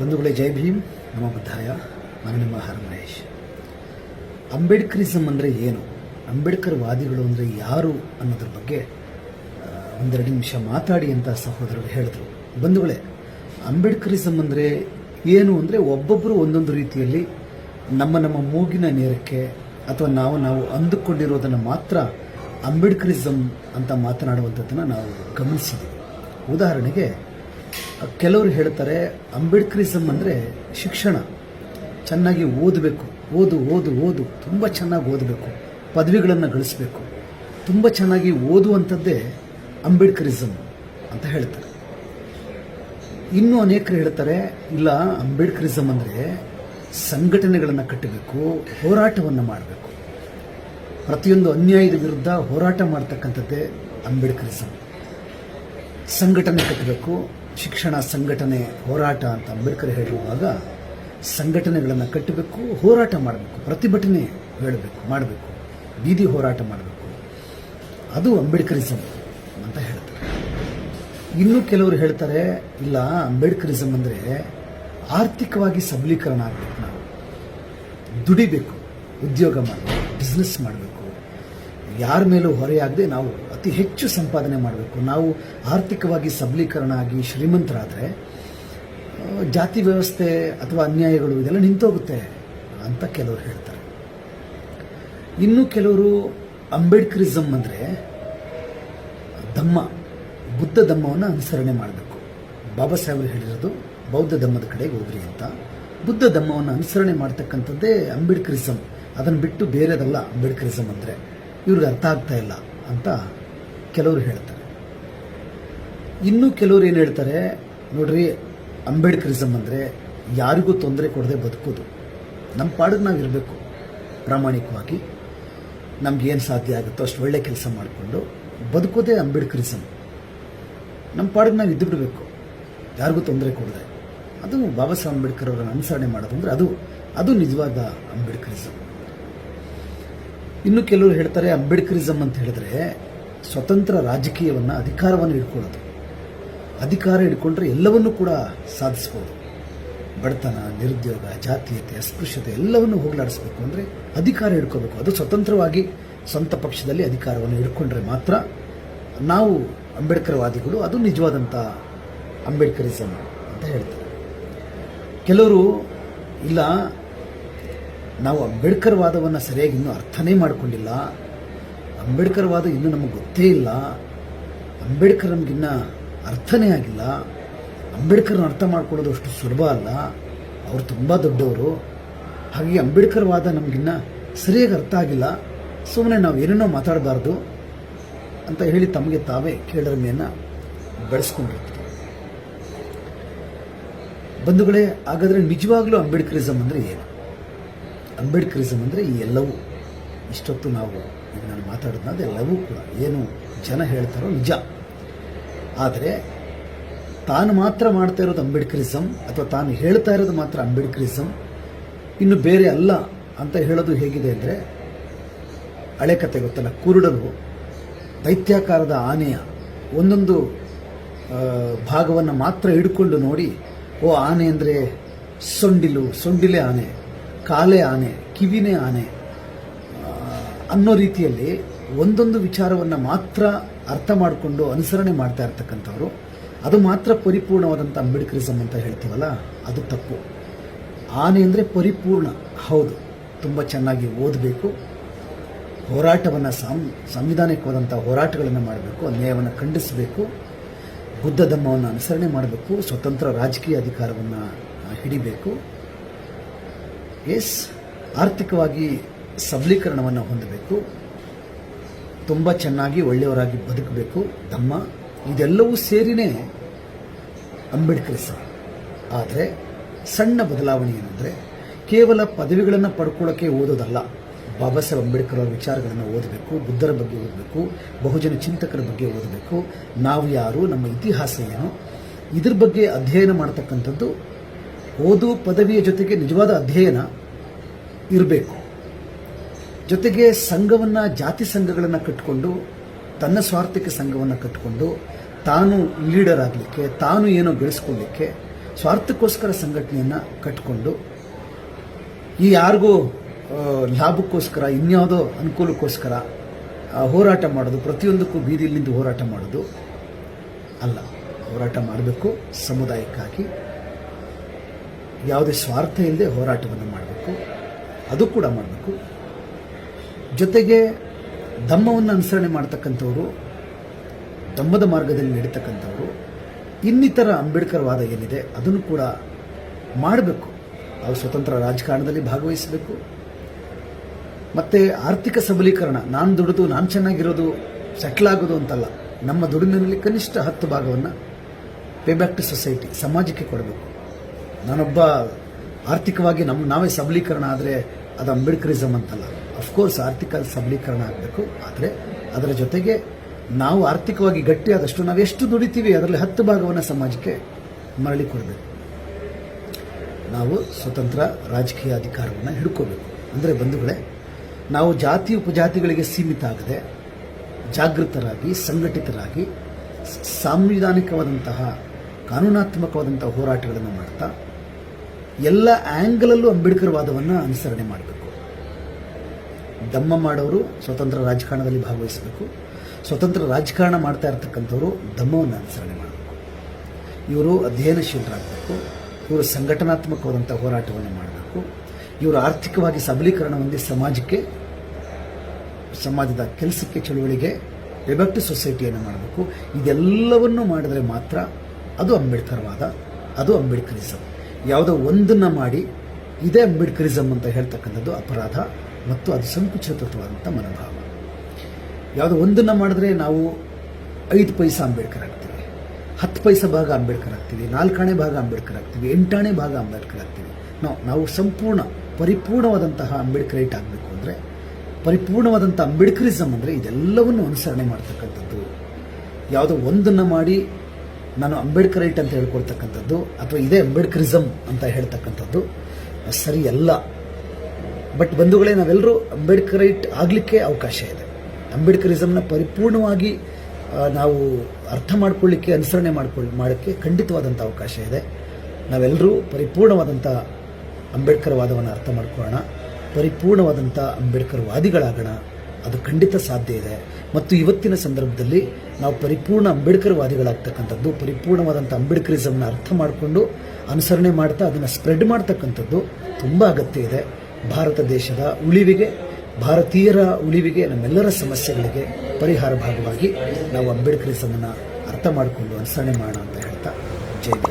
ಬಂಧುಗಳೇ ಜೈ ಭೀಮ್ ನಮ್ಮ ಬುದ್ಧಾಯ ನಾನು ನಿಮ್ಮ ಹರ ಮಹೇಶ್. ಅಂಬೇಡ್ಕರಿಸಮ್ ಅಂದರೆ ಏನು? ಅಂಬೇಡ್ಕರ್ ವಾದಿಗಳು ಅಂದರೆ ಯಾರು ಅನ್ನೋದ್ರ ಬಗ್ಗೆ ಒಂದೆರಡು ನಿಮಿಷ ಮಾತಾಡಿ ಅಂತ ಸಹೋದರರು ಹೇಳಿದ್ರು. ಬಂಧುಗಳೇ ಅಂಬೇಡ್ಕರಿಸಮ್ ಅಂದರೆ ಏನು ಅಂದರೆ ಒಬ್ಬೊಬ್ಬರು ಒಂದೊಂದು ರೀತಿಯಲ್ಲಿ ನಮ್ಮ ನಮ್ಮ ಮೂಗಿನ ನೇರಕ್ಕೆ ಅಥವಾ ನಾವು ನಾವು ಅಂದುಕೊಂಡಿರೋದನ್ನು ಮಾತ್ರ ಅಂಬೇಡ್ಕರಿಸಮ್ ಅಂತ ಮಾತನಾಡುವಂಥದ್ದನ್ನು ನಾವು ಗಮನಿಸಿದ್ದೀವಿ. ಉದಾಹರಣೆಗೆ ಕೆಲವರು ಹೇಳ್ತಾರೆ ಅಂಬೇಡ್ಕರಿಸಮ್ ಅಂದರೆ ಶಿಕ್ಷಣ. ಚೆನ್ನಾಗಿ ಓದಬೇಕು. ಓದು ಓದು ಓದು. ತುಂಬ ಚೆನ್ನಾಗಿ ಓದಬೇಕು. ಪದವಿಗಳನ್ನು ಗಳಿಸಬೇಕು. ತುಂಬ ಚೆನ್ನಾಗಿ ಓದುವಂಥದ್ದೇ ಅಂಬೇಡ್ಕರಿಸಮ್ ಅಂತ ಹೇಳ್ತಾರೆ. ಇನ್ನೂ ಅನೇಕರು ಹೇಳ್ತಾರೆ, ಇಲ್ಲ ಅಂಬೇಡ್ಕರಿಸಮ್ ಅಂದರೆ ಸಂಘಟನೆಗಳನ್ನು ಕಟ್ಟಬೇಕು, ಹೋರಾಟವನ್ನು ಮಾಡಬೇಕು. ಪ್ರತಿಯೊಂದು ಅನ್ಯಾಯದ ವಿರುದ್ಧ ಹೋರಾಟ ಮಾಡ್ತಕ್ಕಂಥದ್ದೇ ಅಂಬೇಡ್ಕರಿಸಮ್ ಸಂಘಟನೆ ಕಟ್ಟಬೇಕು ಶಿಕ್ಷಣ ಸಂಘಟನೆ ಹೋರಾಟ ಅಂತ ಅಂಬೇಡ್ಕರ್ ಹೇಳುವಾಗ ಸಂಘಟನೆಗಳನ್ನು ಕಟ್ಟಬೇಕು, ಹೋರಾಟ ಮಾಡಬೇಕು, ಪ್ರತಿಭಟನೆ ಹೇಳಬೇಕು, ಮಾಡಬೇಕು, ಬೀದಿ ಹೋರಾಟ ಮಾಡಬೇಕು. ಅದು ಅಂಬೇಡ್ಕರಿಸಮ್ ಅಂತ ಹೇಳ್ತಾರೆ. ಇನ್ನೂ ಕೆಲವರು ಹೇಳ್ತಾರೆ, ಇಲ್ಲ ಅಂಬೇಡ್ಕರಿಸಮ್ ಅಂದರೆ ಆರ್ಥಿಕವಾಗಿ ಸಬಲೀಕರಣ ಆಗಬೇಕು ನಾವು. ದುಡಿಬೇಕು, ಉದ್ಯೋಗ ಮಾಡಬೇಕು ಬಿಸ್ನೆಸ್ ಮಾಡಬೇಕು. ಯಾರ ಮೇಲೂ ಹೊರೆಯಾಗದೆ ನಾವು ಅತಿ ಹೆಚ್ಚು ಸಂಪಾದನೆ ಮಾಡಬೇಕು. ನಾವು ಆರ್ಥಿಕವಾಗಿ ಸಬಲೀಕರಣ ಆಗಿ ಶ್ರೀಮಂತರಾದರೆ ಜಾತಿ ವ್ಯವಸ್ಥೆ ಅಥವಾ ಅನ್ಯಾಯಗಳು ಇದೆಲ್ಲ ನಿಂತೋಗುತ್ತೆ ಅಂತ ಕೆಲವರು ಹೇಳ್ತಾರೆ. ಇನ್ನು ಕೆಲವರು ಅಂಬೇಡ್ಕರಿಸಮ್ ಅಂದರೆ ಧಮ್ಮ, ಬುದ್ಧ ಧಮ್ಮವನ್ನು ಅನುಸರಣೆ ಮಾಡಬೇಕು. ಬಾಬಾ ಸಾಹೇಬರು ಹೇಳಿರೋದು ಬೌದ್ಧ ಧಮ್ಮದ ಕಡೆಗೆ ಹೋಗ್ರಿ ಅಂತ. ಬುದ್ಧ ಧಮ್ಮವನ್ನು ಅನುಸರಣೆ ಮಾಡ್ತಕ್ಕಂಥದ್ದೇ ಅಂಬೇಡ್ಕರಿಸಮ್ ಅದನ್ನು ಬಿಟ್ಟು ಬೇರೆದಲ್ಲ ಅಂಬೇಡ್ಕರಿಸಮ್ ಅಂದರೆ. ಇವ್ರಿಗೆ ಅರ್ಥ ಆಗ್ತಾ ಇಲ್ಲ ಅಂತ ಕೆಲವರು ಹೇಳ್ತಾರೆ. ಇನ್ನು ಕೆಲವರು ಏನು ಹೇಳ್ತಾರೆ, ನೋಡ್ರಿ ಅಂಬೇಡ್ಕರಿಸಮ್ ಅಂದರೆ ಯಾರಿಗೂ ತೊಂದರೆ ಕೊಡದೆ ಬದುಕೋದು. ನಮ್ಮ ಪಾಡಿಗೆ ನಾವು ಇರಬೇಕು, ಪ್ರಾಮಾಣಿಕವಾಗಿ. ನಮ್ಗೆ ಏನು ಸಾಧ್ಯ ಆಗುತ್ತೋ ಅಷ್ಟು ಒಳ್ಳೆ ಕೆಲಸ ಮಾಡಿಕೊಂಡು ಬದುಕೋದೇ ಅಂಬೇಡ್ಕರಿಸಮ್ ನಮ್ಮ ಪಾಡಿಗೆ ನಾವು ಇದ್ದು ಬಿಡಬೇಕು, ಯಾರಿಗೂ ತೊಂದರೆ ಕೊಡದೆ. ಅದು ಬಾಬಾ ಸಾಹೇಬ್ ಅಂಬೇಡ್ಕರ್ ಅವರನ್ನು ಅನುಸರಣೆ ಮಾಡೋದು ಅಂದರೆ ಅದು ಅದು ನಿಜವಾದ ಅಂಬೇಡ್ಕರಿಸಮ್ ಇನ್ನು ಕೆಲವರು ಹೇಳ್ತಾರೆ ಅಂಬೇಡ್ಕರಿಸಮ್ ಅಂತ ಹೇಳಿದ್ರೆ ಸ್ವತಂತ್ರ ರಾಜಕೀಯವನ್ನು ಅಧಿಕಾರವನ್ನು ಹಿಡ್ಕೊಳ್ಳೋದು. ಅಧಿಕಾರ ಹಿಡ್ಕೊಂಡ್ರೆ ಎಲ್ಲವನ್ನೂ ಕೂಡ ಸಾಧಿಸ್ಬೋದು. ಬಡತನ, ನಿರುದ್ಯೋಗ, ಜಾತೀಯತೆ, ಅಸ್ಪೃಶ್ಯತೆ ಎಲ್ಲವನ್ನು ಹೋಗಲಾಡಿಸ್ಬೇಕು ಅಂದರೆ ಅಧಿಕಾರ ಹಿಡ್ಕೋಬೇಕು. ಅದು ಸ್ವತಂತ್ರವಾಗಿ ಸ್ವಂತ ಪಕ್ಷದಲ್ಲಿ ಅಧಿಕಾರವನ್ನು ಹಿಡ್ಕೊಂಡ್ರೆ ಮಾತ್ರ ನಾವು ಅಂಬೇಡ್ಕರ್ವಾದಿಗಳು, ಅದು ನಿಜವಾದಂಥ ಅಂಬೇಡ್ಕರಿಸಮ್ ಅಂತ ಹೇಳ್ತಾರೆ. ಕೆಲವರು, ಇಲ್ಲ ನಾವು ಅಂಬೇಡ್ಕರ್ ವಾದವನ್ನು ಸರಿಯಾಗಿ ಇನ್ನೂ ಅರ್ಥನೇ ಮಾಡಿಕೊಂಡಿಲ್ಲ. ಅಂಬೇಡ್ಕರ್ ವಾದ ಇನ್ನೂ ನಮಗೆ ಗೊತ್ತೇ ಇಲ್ಲ. ಅಂಬೇಡ್ಕರ್ ನಮಗಿನ್ನ ಅರ್ಥನೇ ಆಗಿಲ್ಲ. ಅಂಬೇಡ್ಕರ್ನ ಅರ್ಥ ಮಾಡ್ಕೊಳ್ಳೋದು ಅಷ್ಟು ಸುಲಭ ಅಲ್ಲ. ಅವರು ತುಂಬ ದೊಡ್ಡವರು. ಹಾಗೆ ಅಂಬೇಡ್ಕರ್ ವಾದ ನಮಗಿನ್ನ ಸರಿಯಾಗಿ ಅರ್ಥ ಆಗಿಲ್ಲ. ಸುಮ್ಮನೆ ನಾವು ಏನೇನೋ ಮಾತಾಡಬಾರ್ದು ಅಂತ ಹೇಳಿ ತಮಗೆ ತಾವೇ ಕೇಳರಮೆಯನ್ನು ಬೆಳೆಸ್ಕೊಂಡಿರ್ತೀವಿ. ಬಂಧುಗಳೇ, ಹಾಗಾದರೆ ನಿಜವಾಗ್ಲೂ ಅಂಬೇಡ್ಕರಿಸಮ್ ಅಂದರೆ ಏನು? ಅಂಬೇಡ್ಕರಿಸಮ್ ಅಂದರೆ ಈ ಎಲ್ಲವೂ. ಇಷ್ಟೊತ್ತು ನಾವು ಈಗ ನಾನು ಮಾತಾಡೋದನ್ನ ಅದೆಲ್ಲವೂ ಕೂಡ ಏನು ಜನ ಹೇಳ್ತಾರೋ ನಿಜ. ಆದರೆ ತಾನು ಮಾತ್ರ ಮಾಡ್ತಾ ಇರೋದು ಅಂಬೇಡ್ಕರಿಸಮ್ ಅಥವಾ ತಾನು ಹೇಳ್ತಾ ಇರೋದು ಮಾತ್ರ ಅಂಬೇಡ್ಕರಿಸಮ್ ಇನ್ನು ಬೇರೆ ಅಲ್ಲ ಅಂತ ಹೇಳೋದು ಹೇಗಿದೆ ಅಂದರೆ ಹಳೆ ಕತೆ ಗೊತ್ತಲ್ಲ, ಕುರುಡರು ದೈತ್ಯಾಕಾರದ ಆನೆಯ ಒಂದೊಂದು ಭಾಗವನ್ನು ಮಾತ್ರ ಹಿಡ್ಕೊಂಡು ನೋಡಿ, ಓ ಆನೆ ಅಂದರೆ ಸೊಂಡಿಲು, ಸೊಂಡಿಲೆ ಆನೆ. ಕಾಲೆ ಆನೆ, ಕಿವಿನೇ ಆನೆ ಅನ್ನೋ ರೀತಿಯಲ್ಲಿ ಒಂದೊಂದು ವಿಚಾರವನ್ನು ಮಾತ್ರ ಅರ್ಥ ಮಾಡಿಕೊಂಡು ಅನುಸರಣೆ ಮಾಡ್ತಾ ಇರ್ತಕ್ಕಂಥವ್ರು. ಅದು ಮಾತ್ರ ಪರಿಪೂರ್ಣವಾದಂಥ ಅಂಬೇಡ್ಕರಿಸಮ್ ಅಂತ ಹೇಳ್ತೀವಲ್ಲ, ಅದು ತಪ್ಪು. ಆನೆ ಅಂದರೆ ಪರಿಪೂರ್ಣ, ಹೌದು, ತುಂಬ ಚೆನ್ನಾಗಿ ಓದಬೇಕು. ಹೋರಾಟವನ್ನು ಸಾಂ, ಸಂವಿಧಾನಿಕವಾದಂಥ ಹೋರಾಟಗಳನ್ನು ಮಾಡಬೇಕು, ಅನ್ಯಾಯವನ್ನು ಖಂಡಿಸಬೇಕು, ಬುದ್ಧ ಧರ್ಮವನ್ನು ಅನುಸರಣೆ ಮಾಡಬೇಕು, ಸ್ವತಂತ್ರ ರಾಜಕೀಯ ಅಧಿಕಾರವನ್ನು ಹಿಡಿಬೇಕು. ಎಸ್ ಆರ್ಥಿಕವಾಗಿ ಸಬಲೀಕರಣವನ್ನು ಹೊಂದಬೇಕು. ತುಂಬ ಚೆನ್ನಾಗಿ ಒಳ್ಳೆಯವರಾಗಿ ಬದುಕಬೇಕು. ತಮ್ಮ ಇದೆಲ್ಲವೂ ಸೇರಿನೇ ಅಂಬೇಡ್ಕರ್ ಸಹ ಆದರೆ ಸಣ್ಣ ಬದಲಾವಣೆ ಏನಂದರೆ ಕೇವಲ ಪದವಿಗಳನ್ನು ಪಡ್ಕೊಳ್ಳೋಕ್ಕೆ ಓದೋದಲ್ಲ. ಬಾಬಾ ಸಾಹೇಬ್ ಅಂಬೇಡ್ಕರ್ ಅವರ ವಿಚಾರಗಳನ್ನು ಓದಬೇಕು, ಬುದ್ಧರ ಬಗ್ಗೆ ಓದಬೇಕು, ಬಹುಜನ ಚಿಂತಕರ ಬಗ್ಗೆ ಓದಬೇಕು. ನಾವು ಯಾರು, ನಮ್ಮ ಇತಿಹಾಸ ಏನು, ಇದ್ರ ಬಗ್ಗೆ ಅಧ್ಯಯನ ಮಾಡ್ತಕ್ಕಂಥದ್ದು ಓದು ಪದವಿಯ ಜೊತೆಗೆ ನಿಜವಾದ ಅಧ್ಯಯನ ಇರಬೇಕು. ಜೊತೆಗೆ ಸಂಘವನ್ನು, ಜಾತಿ ಸಂಘಗಳನ್ನು ಕಟ್ಟಿಕೊಂಡು ತನ್ನ ಸ್ವಾರ್ಥಕ್ಕೆ ಸಂಘವನ್ನು ಕಟ್ಟಿಕೊಂಡು ತಾನು ಲೀಡರ್ ಆಗಲಿಕ್ಕೆ, ತಾನು ಏನೋ ಬೆಳೆಸ್ಕೊಳ್ಳಿಕ್ಕೆ ಸ್ವಾರ್ಥಕ್ಕೋಸ್ಕರ ಸಂಘಟನೆಯನ್ನು ಕಟ್ಟಿಕೊಂಡು ಈ ಯಾರಿಗೂ ಲಾಭಕ್ಕೋಸ್ಕರ, ಇನ್ಯಾವುದೋ ಅನುಕೂಲಕ್ಕೋಸ್ಕರ ಹೋರಾಟ ಮಾಡೋದು, ಪ್ರತಿಯೊಂದಕ್ಕೂ ಬೀದಿಲಿಂದ ಹೋರಾಟ ಮಾಡೋದು ಅಲ್ಲ. ಹೋರಾಟ ಮಾಡಬೇಕು, ಸಮುದಾಯಕ್ಕಾಗಿ. ಯಾವುದೇ ಸ್ವಾರ್ಥ ಇಲ್ಲದೆ ಹೋರಾಟವನ್ನು ಮಾಡಬೇಕು. ಅದು ಕೂಡ ಮಾಡಬೇಕು. ಜೊತೆಗೆ ಧಮ್ಮವನ್ನು ಅನುಸರಣೆ ಮಾಡ್ತಕ್ಕಂಥವರು ಧಮ್ಮದ ಮಾರ್ಗದಲ್ಲಿ ನಡೀತಕ್ಕಂಥವರು, ಇನ್ನಿತರ ಅಂಬೇಡ್ಕರ್ ವಾದ ಏನಿದೆ ಅದನ್ನು ಕೂಡ ಮಾಡಬೇಕು. ಆ ಸ್ವತಂತ್ರ ರಾಜಕಾರಣದಲ್ಲಿ ಭಾಗವಹಿಸಬೇಕು. ಮತ್ತು ಆರ್ಥಿಕ ಸಬಲೀಕರಣ, ನಾನು ದುಡಿದು, ನಾನು ಚೆನ್ನಾಗಿರೋದು ಸೆಟ್ಲ್ ಆಗೋದು ಅಂತಲ್ಲ, ನಮ್ಮ ದುಡಿಮೆಯಲ್ಲಿ ಕನಿಷ್ಠ ಹತ್ತು ಭಾಗವನ್ನು ಪೇ ಬ್ಯಾಕ್ ಟು ಸೊಸೈಟಿ ಸಮಾಜಕ್ಕೆ ಕೊಡಬೇಕು. ನಾನೊಬ್ಬ ಆರ್ಥಿಕವಾಗಿ ನಮ್ಮ ನಾವೇ ಸಬಲೀಕರಣ ಆದರೆ ಅದು ಅಂಬೇಡ್ಕರಿಸಮ್ ಅಂತಲ್ಲ. ಅಫ್ಕೋರ್ಸ್ ಆರ್ಥಿಕ ಸಬಲೀಕರಣ ಆಗಬೇಕು. ಆದರೆ ಅದರ ಜೊತೆಗೆ ನಾವು ಆರ್ಥಿಕವಾಗಿ ಗಟ್ಟಿಯಾದಷ್ಟು ನಾವು ಎಷ್ಟು ದುಡಿತೀವಿ ಅದರಲ್ಲಿ ಹತ್ತು ಭಾಗವನ್ನು ಸಮಾಜಕ್ಕೆ ಮರಳಿ ಕೊಡಬೇಕು. ನಾವು ಸ್ವತಂತ್ರ ರಾಜಕೀಯ ಅಧಿಕಾರವನ್ನು ಹಿಡ್ಕೋಬೇಕು. ಅಂದರೆ ಬಂಧುಗಳೇ, ನಾವು ಜಾತಿ ಉಪಜಾತಿಗಳಿಗೆ ಸೀಮಿತ ಆಗದೆ ಜಾಗೃತರಾಗಿ, ಸಂಘಟಿತರಾಗಿ ಸಾಂವಿಧಾನಿಕವಾದಂತಹ, ಕಾನೂನಾತ್ಮಕವಾದಂತಹ ಹೋರಾಟಗಳನ್ನು ಮಾಡ್ತಾ ಎಲ್ಲ ಆ್ಯಂಗಲಲ್ಲೂ ಅಂಬೇಡ್ಕರ್ ವಾದವನ್ನು ಅನುಸರಣೆ ಮಾಡಬೇಕು. ದಮ್ಮ ಮಾಡೋರು ಸ್ವತಂತ್ರ ರಾಜಕಾರಣದಲ್ಲಿ ಭಾಗವಹಿಸಬೇಕು. ಸ್ವತಂತ್ರ ರಾಜಕಾರಣ ಮಾಡ್ತಾ ಇರ್ತಕ್ಕಂಥವ್ರು ದಮ್ಮವನ್ನು ಅನುಸರಣೆ ಮಾಡಬೇಕು. ಇವರು ಅಧ್ಯಯನಶೀಲರಾಗಬೇಕು. ಇವರು ಸಂಘಟನಾತ್ಮಕವಾದಂಥ ಹೋರಾಟವನ್ನು ಮಾಡಬೇಕು. ಇವರು ಆರ್ಥಿಕವಾಗಿ ಸಬಲೀಕರಣ ಹೊಂದಿ ಸಮಾಜಕ್ಕೆ, ಸಮಾಜದ ಕೆಲಸಕ್ಕೆ, ಚಳುವಳಿಗೆ ರಿಬೆಕ್ಟ್ ಸೊಸೈಟಿಯನ್ನು ಮಾಡಬೇಕು. ಇದೆಲ್ಲವನ್ನು ಮಾಡಿದರೆ ಮಾತ್ರ ಅದು ಅಂಬೇಡ್ಕರ್ವಾದ ಅದು ಅಂಬೇಡ್ಕರಿಸಮ್ ಯಾವುದೋ ಒಂದನ್ನು ಮಾಡಿ, ಇದೇ ಅಂಬೇಡ್ಕರಿಸಮ್ ಅಂತ ಹೇಳ್ತಕ್ಕಂಥದ್ದು ಅಪರಾಧ ಮತ್ತು ಅದು ಸಂಕುಚಿತವಾದಂಥ ಮನೋಭಾವ. ಯಾವುದೋ ಒಂದನ್ನು ಮಾಡಿದ್ರೆ ನಾವು ಐದು ಪೈಸಾ ಅಂಬೇಡ್ಕರ್ ಆಗ್ತೀವಿ ಹತ್ತು ಪೈಸಾ ಭಾಗ ಅಂಬೇಡ್ಕರ್ ಆಗ್ತೀವಿ ನಾಲ್ಕಾಣೆ ಭಾಗ ಅಂಬೇಡ್ಕರ್ ಆಗ್ತೀವಿ ಎಂಟಾಣೆ ಭಾಗ ಅಂಬೇಡ್ಕರ್ ಆಗ್ತೀವಿ ನಾವು ನಾವು ಸಂಪೂರ್ಣ, ಪರಿಪೂರ್ಣವಾದಂತಹ ಅಂಬೇಡ್ಕರೈಟ್ ಆಗಬೇಕು ಅಂದರೆ, ಪರಿಪೂರ್ಣವಾದಂಥ ಅಂಬೇಡ್ಕರಿಸಮ್ ಅಂದರೆ ಇದೆಲ್ಲವನ್ನು ಅನುಸರಣೆ ಮಾಡ್ತಕ್ಕಂಥದ್ದು. ಯಾವುದೋ ಒಂದನ್ನು ಮಾಡಿ ನಾನು ಅಂಬೇಡ್ಕರೈಟ್ ಅಂತ ಹೇಳ್ಕೊಳ್ತಕ್ಕಂಥದ್ದು ಅಥವಾ ಇದೇ ಅಂಬೇಡ್ಕರಿಸಮ್ ಅಂತ ಹೇಳ್ತಕ್ಕಂಥದ್ದು ಸರಿಯಲ್ಲ ಬಟ್ ಬಂಧುಗಳೇ, ನಾವೆಲ್ಲರೂ ಅಂಬೇಡ್ಕರೈಟ್ ಆಗಲಿಕ್ಕೆ ಅವಕಾಶ ಇದೆ. ಅಂಬೇಡ್ಕರಿಸಮ್ನ ಪರಿಪೂರ್ಣವಾಗಿ ನಾವು ಅರ್ಥ ಮಾಡ್ಕೊಳ್ಳಿಕ್ಕೆ, ಅನುಸರಣೆ ಮಾಡ್ಕೊಳ್ಳಿ ಮಾಡೋಕ್ಕೆ ಖಂಡಿತವಾದಂಥ ಅವಕಾಶ ಇದೆ. ನಾವೆಲ್ಲರೂ ಪರಿಪೂರ್ಣವಾದಂಥ ಅಂಬೇಡ್ಕರ್ ವಾದವನ್ನು ಅರ್ಥ ಮಾಡ್ಕೊಳ್ಳೋಣ. ಪರಿಪೂರ್ಣವಾದಂಥ ಅಂಬೇಡ್ಕರ್ ವಾದಿಗಳಾಗೋಣ. ಅದು ಖಂಡಿತ ಸಾಧ್ಯ ಇದೆ. ಮತ್ತು ಇವತ್ತಿನ ಸಂದರ್ಭದಲ್ಲಿ ನಾವು ಪರಿಪೂರ್ಣ ಅಂಬೇಡ್ಕರ್ ವಾದಿಗಳಾಗ್ತಕ್ಕಂಥದ್ದು ಪರಿಪೂರ್ಣವಾದಂಥ ಅಂಬೇಡ್ಕರಿಸಮ್ನ ಅರ್ಥ ಮಾಡಿಕೊಂಡು ಅನುಸರಣೆ ಮಾಡ್ತಾ ಅದನ್ನು ಸ್ಪ್ರೆಡ್ ಮಾಡ್ತಕ್ಕಂಥದ್ದು ತುಂಬ ಅಗತ್ಯ ಇದೆ. ಭಾರತ ದೇಶದ ಉಳಿವಿಗೆ, ಭಾರತೀಯರ ಉಳಿವಿಗೆ, ನಮ್ಮೆಲ್ಲರ ಸಮಸ್ಯೆಗಳಿಗೆ ಪರಿಹಾರ ಭಾಗವಾಗಿ ನಾವು ಅಂಬೇಡ್ಕರಿಸಮನ್ನು ಅರ್ಥ ಮಾಡಿಕೊಂಡು ಅನುಸರಣೆ ಮಾಡೋಣ ಅಂತ ಹೇಳ್ತಾ. ಜೈ.